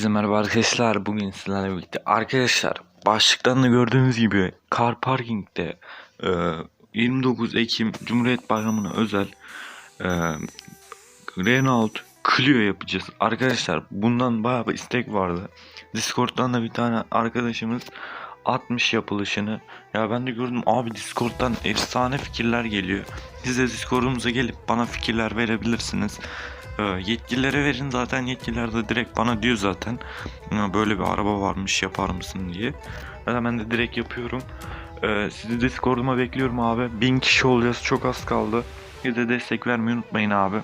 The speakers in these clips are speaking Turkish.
Herkese merhaba arkadaşlar. Bugün sizlerle birlikte arkadaşlar başlıktan da gördüğünüz gibi Car Parking'de e, 29 Ekim Cumhuriyet Bayramı'na özel e, Renault Clio yapacağız. Arkadaşlar bundan bayağı bir istek vardı. Discord'dan da bir tane arkadaşımız atmış yapılışını. Ya ben de gördüm abi Discord'dan efsane fikirler geliyor. Siz de Discord'umuza gelip bana fikirler verebilirsiniz. Ee, yetkililere verin zaten yetkililer de direkt bana diyor zaten "Ya böyle bir araba varmış yapar mısın diye. Ben de direkt yapıyorum. Ee, sizi Discord'uma bekliyorum abi. Bin kişi olacağız çok az kaldı. Bir de destek vermeyi unutmayın abi.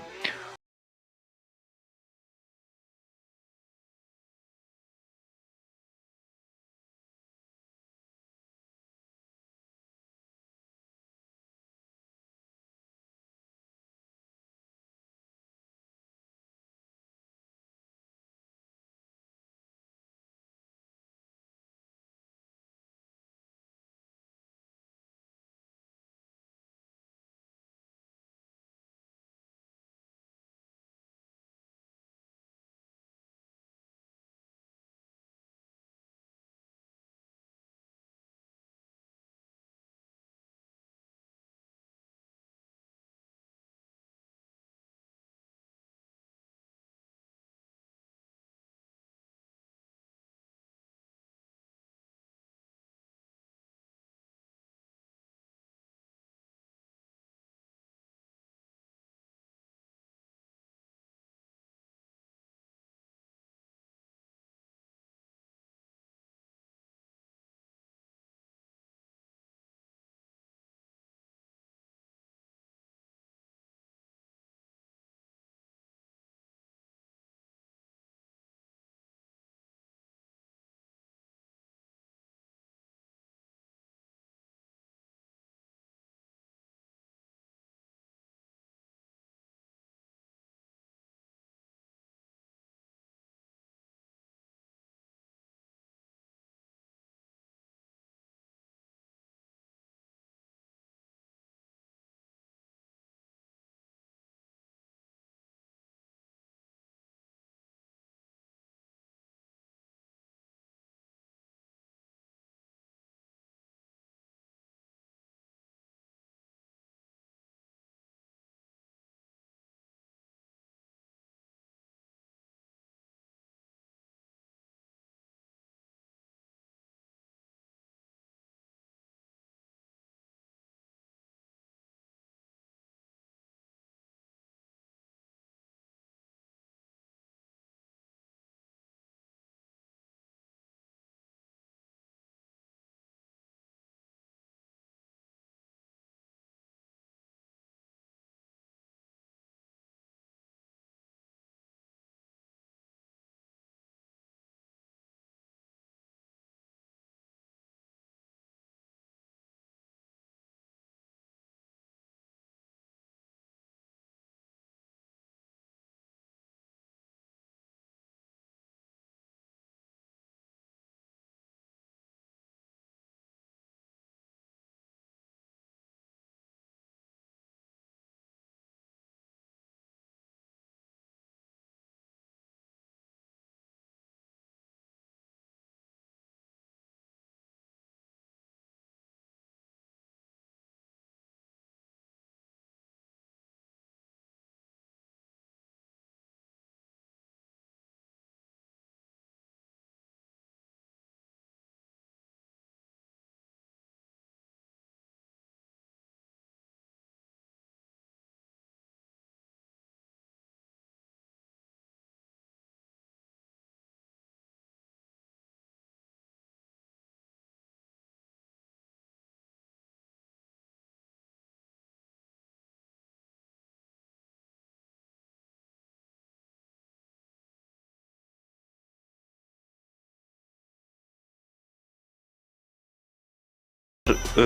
Ee,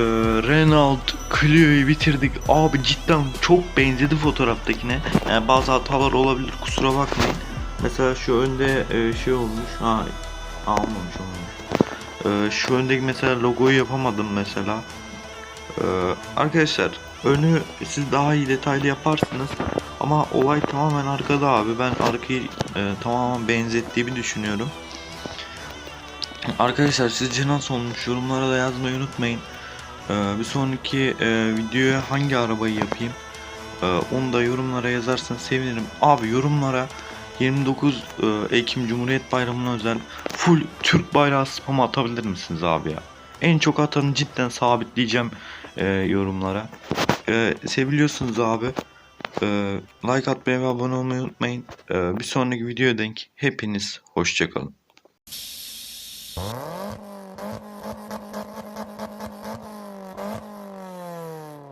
Renault Clio'yu bitirdik. Abi cidden çok benzedi fotoğraftakine. Yani bazı hatalar olabilir kusura bakmayın. Mesela şu önde e, şey olmuş. Ha almamış olmuş. Ee, şu öndeki mesela logoyu yapamadım mesela. Ee, arkadaşlar Önü siz daha iyi detaylı yaparsınız. Ama olay tamamen arkada abi. Ben arkayı e, tamamen benzettiğimi düşünüyorum. Arkadaşlar sizce nasıl olmuş? Yorumlara da yazmayı unutmayın. Ee, bir sonraki e, videoya hangi arabayı yapayım? Ee, onu da yorumlara yazarsanız sevinirim. Abi yorumlara 29 e, Ekim Cumhuriyet Bayramı'na özel full Türk bayrağı spam atabilir misiniz abi ya? En çok atanı cidden sabitleyeceğim e, yorumlara. E, seviliyorsunuz abi. E, like atmayı ve abone olmayı unutmayın. E, bir sonraki videoya denk hepiniz hoşçakalın. Bye.